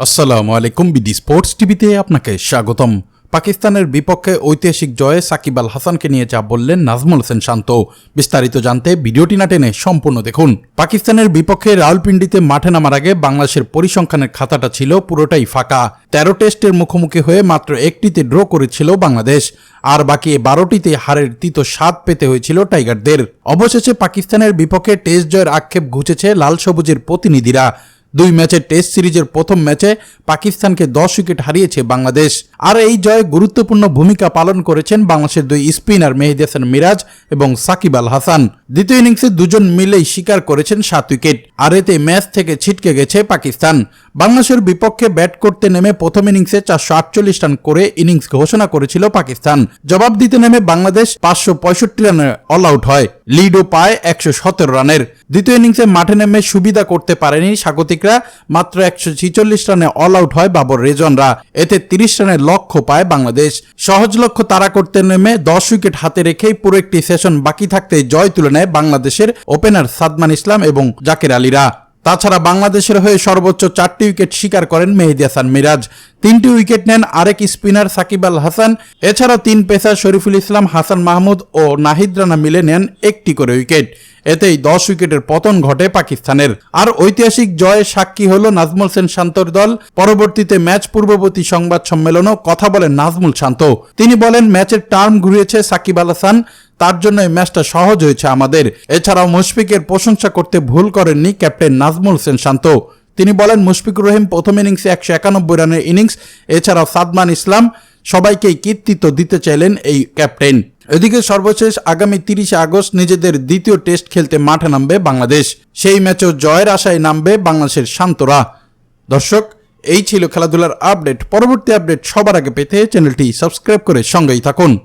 আসসালামু আলাইকুম BD sports টিভিতে আপনাকে স্বাগতম। পাকিস্তানের বিপক্ষে ঐতিহাসিক জয়ে সাকিব আল হাসানকে নিয়ে যা বললেন নাজমুল হোসেন শান্ত। বিস্তারিত জানতে ভিডিওটি না টেনে সম্পূর্ণ দেখুন। পাকিস্তানের বিপক্ষে রাউলপিন্ডিতে মাঠে নামার আগে বাংলাদেশের পরিসংখ্যানের খাতাটা ছিল পুরোটাই ফাঁকা। তেরো টেস্টের মুখোমুখি হয়ে মাত্র একটিতে ড্র করেছিল বাংলাদেশ। আর বাকি বারোটিতে হারের তিত স্বাদ পেতে হয়েছিল টাইগারদের। অবশেষে পাকিস্তানের বিপক্ষে টেস্ট জয়ের আক্ষেপ ঘুচেছে লাল সবুজের প্রতিনিধিরা। দুই ম্যাচের টেস্ট সিরিজের প্রথম ম্যাচে পাকিস্তানকে দশ উইকেট হারিয়েছে বাংলাদেশ। আর এই জয়ে গুরুত্বপূর্ণ ভূমিকা পালন করেছেন বাংলাদেশের দুই স্পিনার মেহেদি হাসান মিরাজ এবং সাকিব আল হাসান। দ্বিতীয় ইনিংসে দুজন মিলেই শিকার করেছেন সাত উইকেট। আর এতে ম্যাচ থেকে ছিটকে গেছে পাকিস্তান। বাংলাদেশের বিপক্ষে ব্যাট করতে নেমে প্রথম ইনিংসে চারশো আটচল্লিশ রান করে ইনিংস ঘোষণা করেছিল পাকিস্তান। জবাব দিতে নেমে বাংলাদেশ পাঁচশো পঁয়ষট্টি রানে অল আউট হয়। লিডও পায় একশো সতেরো রানের। দ্বিতীয় ইনিংসে মাঠে নেমে সুবিধা করতে পারেনি স্বাগতিকরা। মাত্র একশো ছিচল্লিশ রানে অল আউট হয় বাবর রেজনরা এতে তিরিশ রানের লক্ষ্য পায় বাংলাদেশ। সহজ লক্ষ্য তাড়া করতে নেমে দশ উইকেট হাতে রেখেই পুরো একটি সেশন বাকি থাকতে জয় তুলে নেয় বাংলাদেশের ওপেনার সাদমান ইসলাম এবং জাকির আলীরা। তাছাড়া বাংলাদেশের হয়ে সর্বোচ্চ চারটি উইকেট শিকার করেন মেহেদি হাসান মিরাজ। তিনটি উইকেট নেন আরেক স্পিনার সাকিব আল হাসান। এছাড়াও তিন পেসার শরীফুল ইসলাম, হাসান মাহমুদ ও নাহিদ রানা মিলে নেন একটি করে উইকেট। এতেই দশ উইকেটের পতন ঘটে পাকিস্তানের। আর ঐতিহাসিক জয়ে সাক্ষী হল নাজমুল সেন শান্তর দল। পরবর্তীতে ম্যাচ পূর্ববর্তী সংবাদ সম্মেলনও কথা বলেন নাজমুল শান্ত। তিনি বলেন, ম্যাচের টার্ম ঘুরিয়েছে সাকিব আল হাসান। তার জন্য এই ম্যাচটা সহজ হয়েছে আমাদের। এছাড়াও মুশফিকের প্রশংসা করতে ভুল করেননি ক্যাপ্টেন নাজমুল সেন শান্ত। তিনি বলেন, মুশফিকুর রহিম প্রথম ইনিংসে একশো একানব্বই রানের ইনিংস। এছাড়াও সাদমান ইসলাম সবাইকেই কৃতিত্ব দিতে চাইলেন এই ক্যাপ্টেন। এদিকে সর্বশেষ আগামী তিরিশে আগস্ট নিজেদের দ্বিতীয় টেস্ট খেলতে মাঠে নামবে বাংলাদেশ। সেই ম্যাচেও জয়ের আশায় নামবে বাংলাদেশের শান্তরা। দর্শক, এই ছিল খেলাধুলার আপডেট। পরবর্তী আপডেট সবার আগে পেতে চ্যানেলটি সাবস্ক্রাইব করে সঙ্গেই থাকুন।